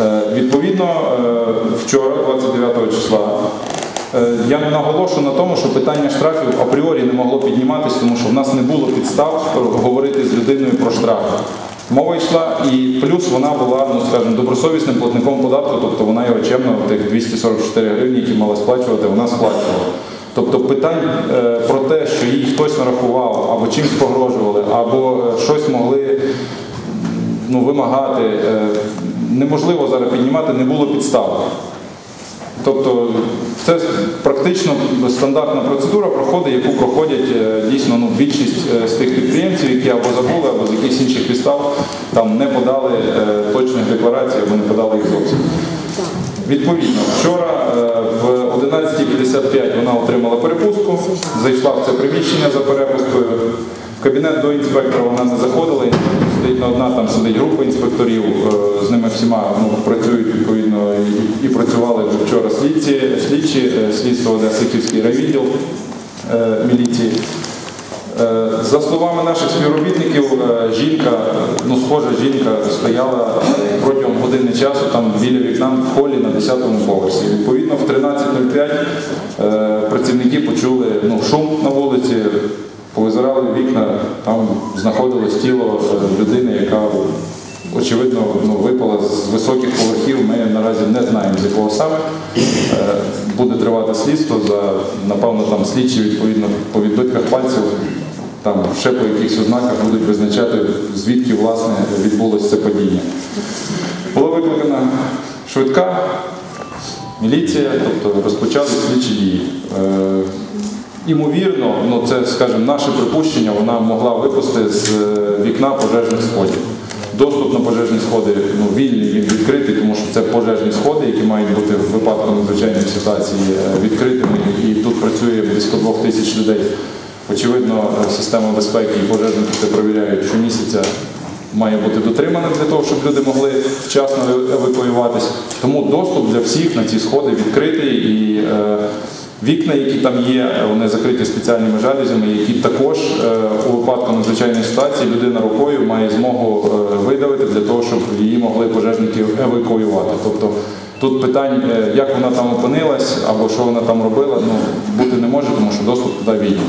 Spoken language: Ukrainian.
Е, Відповідно, е, вчора, 29 числа, е, я наголошу на тому, що питання штрафів апріорі не могло підніматися, тому що в нас не було підстав говорити з людиною про штрафи. Мова йшла, і плюс вона була, ну скажімо, добросовісним платником податку, тобто вона його чемно, тих 244 гривні, які мала сплачувати, вона сплачувала. Тобто питань про те, що їй хтось нарахував, або чимось погрожували, або щось могли ну, вимагати, неможливо зараз піднімати, не було підстав. Тобто це практично стандартна процедура проходить, яку проходять е, дійсно ну, більшість е, з тих підприємців, які або забули, або з якихось інших підстав там не подали е, точних декларацій, або не подали їх зовсім. Відповідно, вчора в 11.55 вона отримала перепустку, зайшла в це приміщення за перепусткою. В кабінет до інспектора вона не заходила, стоїть не одна, там сидить група інспекторів, е, з ними всіма ну, працюють відповідно і, і працювали вже вчора слідці, слідчі, е, слідство Одесиківський райвідділ е, міліції. За словами наших співробітників, жінка, ну схожа жінка стояла протягом години часу там біля вікна в холі на 10-му поверсі. Відповідно, в 13.05 е, працівники почули ну, шум на вулиці, повизирали вікна, там знаходилось тіло е, людини, яка очевидно ну, випала з високих поверхів. Ми наразі не знаємо з якого саме. Е, Буде тривати слідство за, напевно, там слідчі відповідно по відбитках пальців, там ще по якихось ознаках будуть визначати, звідки власне відбулося це падіння. Була викликана швидка міліція, тобто розпочали слідчі дії. Е, Імовірно, ну це, скажімо, наше припущення, вона могла випустити з е, вікна пожежних сходів. Доступ на пожежні сходи ну, вільний, він відкритий, тому що це пожежні сходи, які мають бути в випадку надзвичайної ситуації е, відкритими. І тут працює близько двох тисяч людей. Очевидно, е, система безпеки і пожежники це перевіряють щомісяця. Має бути дотриманим для того, щоб люди могли вчасно евакуюватись. Тому доступ для всіх на ці сходи відкритий і е, Вікна, які там є, вони закриті спеціальними жалюзями, які також е, у випадку надзвичайної ситуації людина рукою має змогу е, видавити для того, щоб її могли пожежники евакуювати. Тобто тут питань, е, як вона там опинилась або що вона там робила, ну, бути не може, тому що доступ туди вільний.